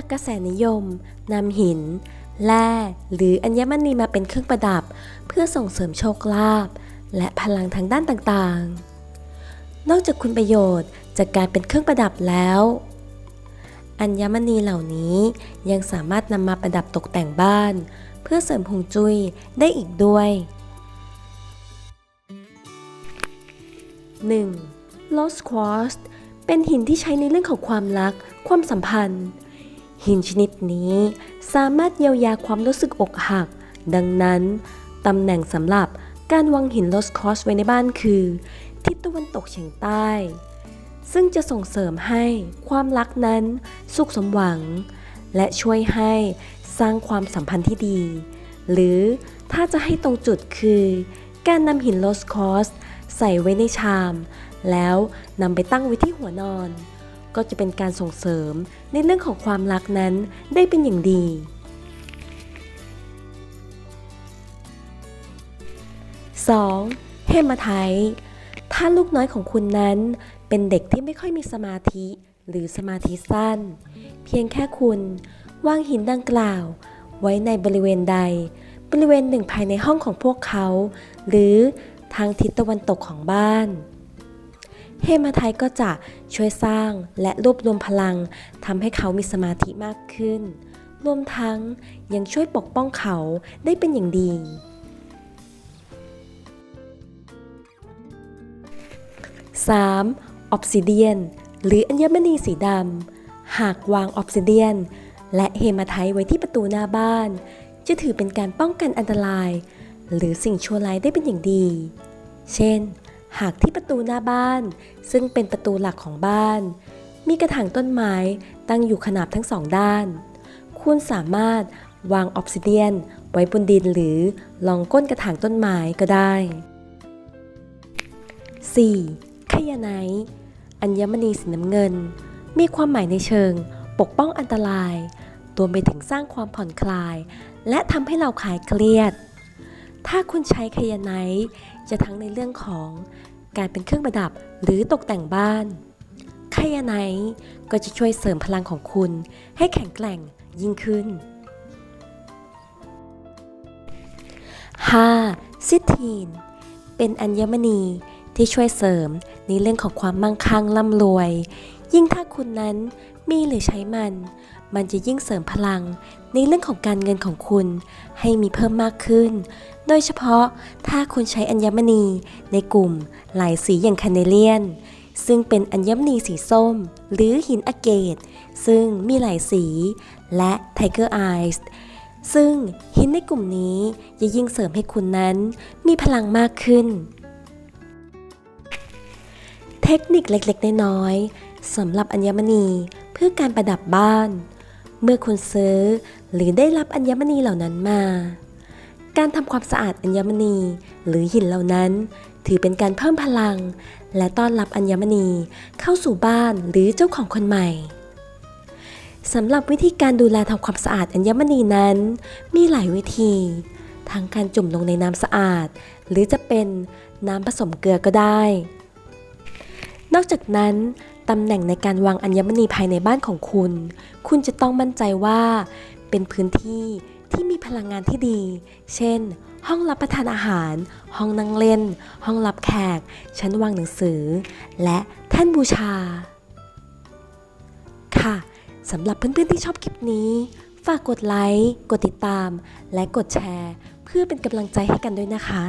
จากกระแสนิยมนำหิน แร่หรืออัญมณีมาเป็นเครื่องประดับ เพื่อส่งเสริมโชคลาภและพลังทางด้านต่างๆ นอกจากคุณประโยชน์จากการเป็นเครื่องประดับแล้ว อัญมณีเหล่านี้ยังสามารถนำมาประดับตกแต่งบ้าน เพื่อเสริมหงจุ้ยได้อีกด้วย 1. Lost Quartz เป็นหินที่ใช้ในเรื่องของความรัก ความสัมพันธ์ หินชนิดนี้สามารถเยียวยาความรู้สึกอกหัก ดังนั้นตำแหน่งสำหรับการวางหิน Lost Quartz ไว้ในบ้านคือ ทิศตะวันตกเฉียงใต้ ซึ่งจะส่งเสริมให้ความรักนั้นสุขสมหวัง และช่วยให้สร้างความสัมพันธ์ที่ดี หรือถ้าจะให้ตรงจุดคือ การนำหิน Lost Quartz ใส่ไว้ในชาม แล้วนำไปตั้งไว้ที่หัวนอน ก็จะเป็นการส่งเสริมในเรื่องของความรักนั้นได้เป็นอย่างดี 2. เฮมาไทถ้าลูกน้อยของคุณนั้นเป็นเด็กที่ไม่ค่อยมีสมาธิหรือสมาธิสั้น เพียงแค่คุณวางหินดังกล่าว ไว้ในบริเวณใด บริเวณหนึ่งภายในห้องของพวกเขา หรือทางทิศตะวันตกของบ้าน เฮมาไทยก็จะช่วยสร้างและรวบรวมพลังทำให้เขามีสมาธิมากขึ้น รวมทั้งยังช่วยปกป้องเขาได้เป็นอย่างดี 3. ออบซิเดียน หรืออัญมณีสีดำ หากวางออบซิเดียน และเฮมาไทไว้ที่ประตูหน้าบ้าน จะถือเป็นการป้องกันอันตราย หรือสิ่งชั่วร้ายได้เป็นอย่างดี เช่น หากที่ประตูหน้าบ้าน ซึ่งเป็นประตูหลักของบ้าน มีกระถางต้นไม้ตั้งอยู่ขนาบทั้งสองด้าน คุณสามารถวางออบซิเดียน ไว้บนดินหรือลองก้นกระถางต้นไม้ก็ได้ 4. ขยาไนอัญมณีสีน้ำเงิน มีความหมายในเชิง ปกป้องอันตรายรวมไปถึงสร้างความผ่อนคลาย และทำให้เราคลายเครียด ถ้าคุณใช้ขยาไนท์จะทั้งในเรื่องของการเป็นเครื่องประดับหรือตกแต่งบ้านขยาไนท์ก็จะช่วยเสริมพลังของคุณให้แข็งแกร่งยิ่งขึ้น 5. ซิทีน เป็นอัญมณีที่ช่วยเสริมในเรื่องของความมั่งคั่งร่ำรวย ยิ่งถ้าคุณนั้นมีหรือใช้มัน มันจะยิ่งเสริมพลังในเรื่องของการเงินของคุณ ให้มีเพิ่มมากขึ้น โดยเฉพาะถ้าคุณใช้อัญมณีในกลุ่มหลายสีอย่างคาเนเลียน ซึ่งเป็นอัญมณีสีส้ม หรือหินอะเกต ซึ่งมีหลายสี และไทเกอร์ไอส์ซึ่งหินในกลุ่มนี้จะยิ่งเสริมให้คุณนั้นมีพลังมากขึ้น เทคนิคเล็กๆ น้อยๆ สำหรับอัญมณีเพื่อการประดับบ้าน เมื่อคุณซื้อหรือได้รับอัญมณีเหล่านั้นมา การทำความสะอาดอัญมณีหรือหินเหล่านั้น ถือเป็นการเพิ่มพลัง และต้อนรับอัญมณีเข้าสู่บ้านหรือเจ้าของคนใหม่สำหรับวิธีการดูแลทำความสะอาดอัญมณีนั้น มีหลายวิธีทั้งการจุ่มลงในน้ำสะอาด หรือจะเป็นน้ำผสมเกลือก็ได้ นอกจากนั้นตำแหน่งในการวางอัญมณีภายในบ้านของคุณ คุณจะต้องมั่นใจว่า เป็นพื้นที่ที่มีพลังงานที่ดี เช่น ห้องรับประทานอาหาร ห้องนั่งเล่น ห้องรับแขก ชั้นวางหนังสือ และแท่นบูชา ค่ะสำหรับเพื่อนๆที่ชอบคลิปนี้ ฝากกดไลค์ กดติดตาม และกดแชร์ เพื่อเป็นกำลังใจให้กันด้วยนะคะ